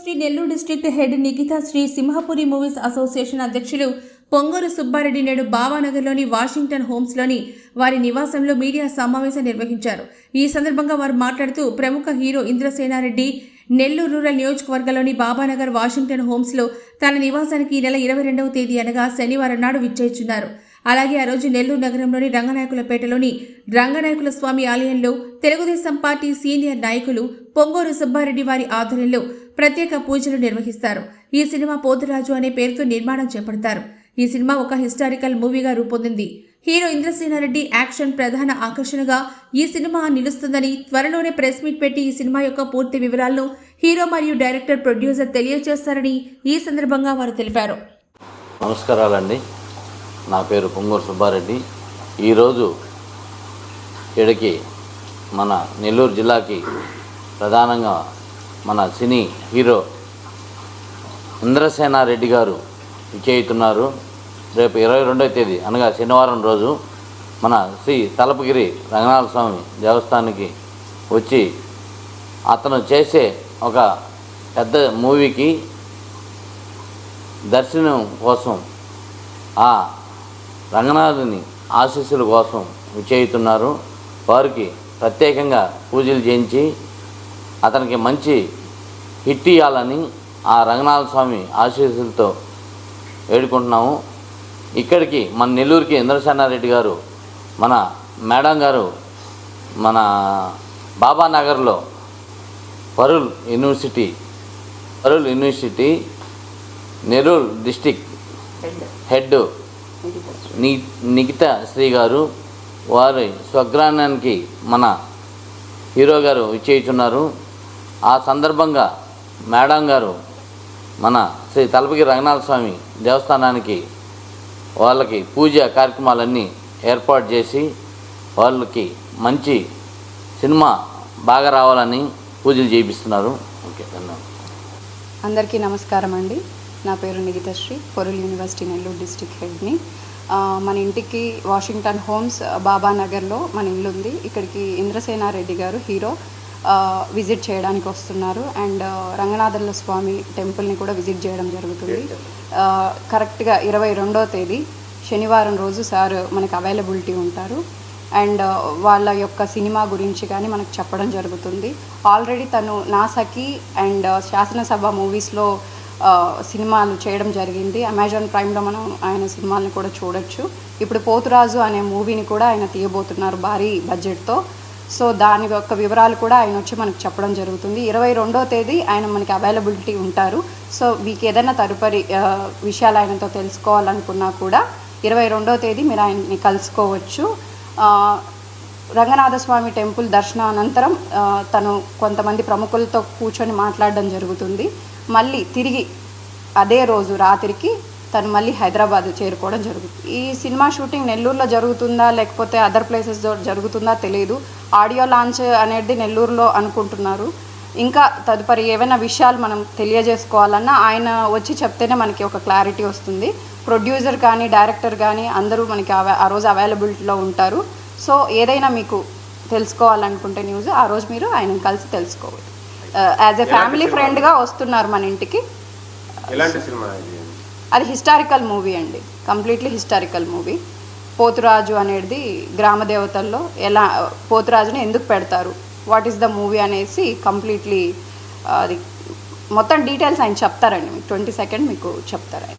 University Nellore district head Nikitha Sri Simhapuri movies association అధ్యక్షులు పొంగూరు సుబ్బారెడ్డి నేడు బాబానగర్లోని Washington హోమ్స్లోని వారి నివాసంలో మీడియా సమావేశం నిర్వహించారు. ఈ సందర్భంగా వారు మాట్లాడుతూ ప్రముఖ హీరో ఇంద్రసేనారెడ్డి నెల్లూరు రూరల్ నియోజకవర్గంలోని బాబానగర్ వాషింగ్టన్ హోమ్స్లో తన నివాసానికి ఈ నెల ఇరవై రెండవ తేదీ అనగా శనివారం నాడు విచ్చేస్తున్నారు అలాగే ఆ రోజు నెల్లూరు నగరంలోని రంగనాయకులపేటలోని రంగనాయకుల స్వామి ఆలయంలో తెలుగుదేశం పార్టీ సీనియర్ నాయకులు పొంగూరు సుబ్బారెడ్డి వారి ఆధ్వర్యంలో ప్రత్యేక పూజలు నిర్వహిస్తారు. ఈ సినిమా పోతురాజు అనే పేరుతో నిర్మాణం చేపడతారు. ఈ సినిమా ఒక హిస్టారికల్ మూవీగా రూపొందింది. హీరో ఇంద్రసేనారెడ్డి యాక్షన్ ప్రధాన ఆకర్షణగా ఈ సినిమా నిలుస్తుందని త్వరలోనే ప్రెస్ మీట్ పెట్టి ఈ సినిమా యొక్క పూర్తి వివరాలను హీరో మరియు డైరెక్టర్ ప్రొడ్యూసర్ తెలియజేస్తారని ఈ సందర్భంగా వారు తెలిపారు. నమస్కారాలండి. నా పేరు పొంగూరు సుబ్బారెడ్డి. ఈరోజు ఇక్కడికి మన నెల్లూరు జిల్లాకి ప్రధానంగా మన సినీ హీరో ఇంద్రసేనారెడ్డి గారు విచేయుతున్నారు రేపు ఇరవై రెండవ తేదీ అనగా శనివారం రోజు మన శ్రీ తలపగిరి రంగనాథ స్వామి దేవస్థానానికి వచ్చి అతను చేసే ఒక పెద్ద మూవీకి దర్శనం కోసం ఆ రంగనాథుని ఆశీస్సుల కోసం విచేయుతున్నారు వారికి ప్రత్యేకంగా పూజలు చేయించి అతనికి మంచి హిట్ ఇవ్వాలని ఆ రంగనాథ స్వామి ఆశీస్సులతో వేడుకుంటున్నాము. ఇక్కడికి మన నెల్లూరుకి ఇంద్రసేనారెడ్డి గారు మన మేడం గారు మన బాబానగర్లో Parul university Parul university Nellore district head. ని నిఖిత శ్రీ గారు వారి స్వగ్రామానికి మన హీరో గారు ఇచ్చేయుచున్నారు ఆ సందర్భంగా మేడం గారు మన శ్రీ తలపగి రంగనాథ స్వామి దేవస్థానానికి వాళ్ళకి పూజ కార్యక్రమాలన్నీ ఏర్పాటు చేసి వాళ్ళకి మంచి సినిమా బాగా రావాలని పూజలు చేయిస్తున్నారు ఓకే ధన్యవాదాలు. అందరికీ నమస్కారం అండి. నా పేరు నిగితశ్రీ పొరుల్ యూనివర్సిటీ నెల్లూరు డిస్టిక్ హెడ్ని. మన ఇంటికి వాషింగ్టన్ హోమ్స్ బాబానగర్లో మన ఇల్లు ఉంది ఇక్కడికి ఇంద్రసేనారెడ్డి గారు హీరో. విజిట్ చేయడానికి వస్తున్నారు. అండ్ ఆ, రంగనాథుల స్వామి టెంపుల్ని కూడా విజిట్ చేయడం జరుగుతుంది. కరెక్ట్గా ఇరవై రెండో తేదీ శనివారం రోజు సార్ మనకి అవైలబిలిటీ ఉంటారు. అండ్ వాళ్ళ యొక్క సినిమా గురించి కానీ మనకు చెప్పడం జరుగుతుంది. ఆల్రెడీ తను నాసాకి అండ్ శాసనసభ మూవీస్లో సినిమాలు చేయడం జరిగింది. అమెజాన్ ప్రైమ్లో మనం ఆయన సినిమాలను కూడా చూడొచ్చు. ఇప్పుడు పోతురాజు అనే మూవీని కూడా ఆయన తీయబోతున్నారు భారీ బడ్జెట్తో. సో దాని యొక్క వివరాలు కూడా ఆయన వచ్చి మనకు చెప్పడం జరుగుతుంది. ఇరవై రెండో తేదీ ఆయన మనకి అవైలబిలిటీ ఉంటారు. సో మీకు ఏదైనా తదుపరి విషయాలు ఆయనతో తెలుసుకోవాలనుకున్నా కూడా ఇరవై రెండో తేదీ మీరు ఆయన్ని కలుసుకోవచ్చు. రంగనాథస్వామి టెంపుల్ దర్శన అనంతరం తను కొంతమంది ప్రముఖులతో కూర్చొని మాట్లాడడం జరుగుతుంది. మళ్ళీ తిరిగి అదే రోజు రాత్రికి తను మళ్ళీ హైదరాబాద్ చేరుకోవడం జరుగుతుంది. ఈ సినిమా షూటింగ్ నెల్లూరులో జరుగుతుందా లేకపోతే అదర్ ప్లేసెస్ జరుగుతుందా తెలియదు ఆడియో లాంచ్ అనేది నెల్లూరులో అనుకుంటున్నారు. ఇంకా తదుపరి ఏవైనా విషయాలు మనం తెలియజేసుకోవాలన్నా ఆయన వచ్చి చెప్తేనే మనకి ఒక క్లారిటీ వస్తుంది. ప్రొడ్యూసర్ కానీ డైరెక్టర్ కానీ అందరూ మనకి ఆ రోజు అవైలబిలిటీలో ఉంటారు. సో ఏదైనా మీకు తెలుసుకోవాలనుకుంటే న్యూస్ ఆ రోజు మీరు ఆయన కలిసి తెలుసుకోవాలి యాజ్ ఎ ఫ్యామిలీ ఫ్రెండ్గా వస్తున్నారు మన ఇంటికి. ఎలాంటి సినిమా అది హిస్టారికల్ మూవీ అండి. Completely historical movie. పోతురాజు అనేది గ్రామ దేవతల్లో ఎలా పోతురాజుని ఎందుకు పెడతారు? వాట్ ఈస్ ద మూవీ అనేసి కంప్లీట్లీ అది మొత్తం డీటెయిల్స్ ఆయన చెప్తారండి. మీకు ట్వంటీ సెకండ్ మీకు చెప్తారు